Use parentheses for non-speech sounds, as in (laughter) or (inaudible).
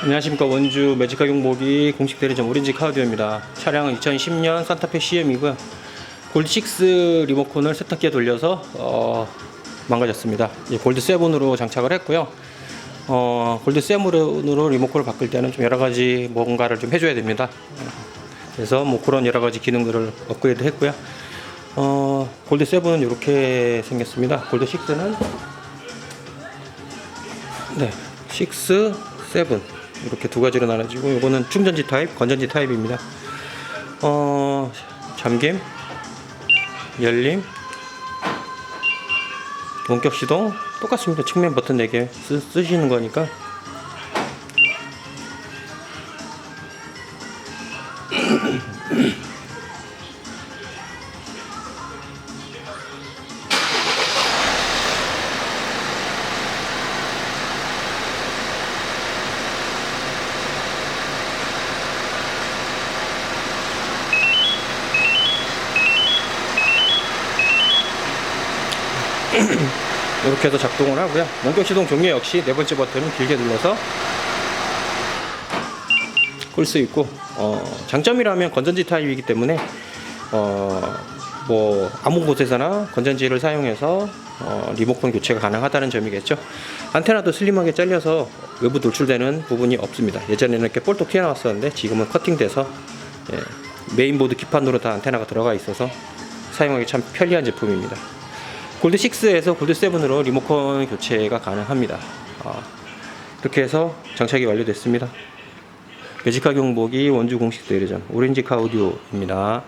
안녕하십니까 원주 매직카 경보기 공식 대리점 오렌지 카우디오입니다. 차량은 2010년 산타페 CM이고요. 골드6 리모컨을 세탁기에 돌려서 어, 망가졌습니다. 이제 골드 7으로 장착을 했고요. 어, 골드 7으로 리모컨을 바꿀 때는 좀 여러 가지 뭔가를 좀 해줘야 됩니다. 그래서 뭐 그런 여러 가지 기능들을 업그레이드 했고요. 어, 골드 7은 이렇게 생겼습니다. 골드 6는 네, 6, 7 이렇게 두 가지로 나눠지고 이거는 충전지 타입, 건전지 타입입니다. 어, 잠김, 열림, 원격 시동 똑같습니다. 측면 버튼 4개 쓰, 쓰시는 거니까 (clears throat) 이렇게 해서 작동을 하고요. 원격 시동 종료 역시 네 번째 버튼은 길게 눌러서 끌 수 있고 어, 장점이라면 건전지 타입이기 때문에 어, 뭐 아무 곳에서나 건전지를 사용해서 어, 리모컨 교체가 가능하다는 점이겠죠. 안테나도 슬림하게 잘려서 외부 노출되는 부분이 없습니다. 예전에는 이렇게 볼록 튀어나왔었는데 지금은 커팅돼서 예, 메인보드 기판으로 다 안테나가 들어가 있어서 사용하기 참 편리한 제품입니다. 골드 6에서 골드 7으로 리모컨 교체가 가능합니다. 아, 이렇게 해서 장착이 완료됐습니다. 매직카 경보기 원주 공식 대리점 오렌지 카우디오입니다.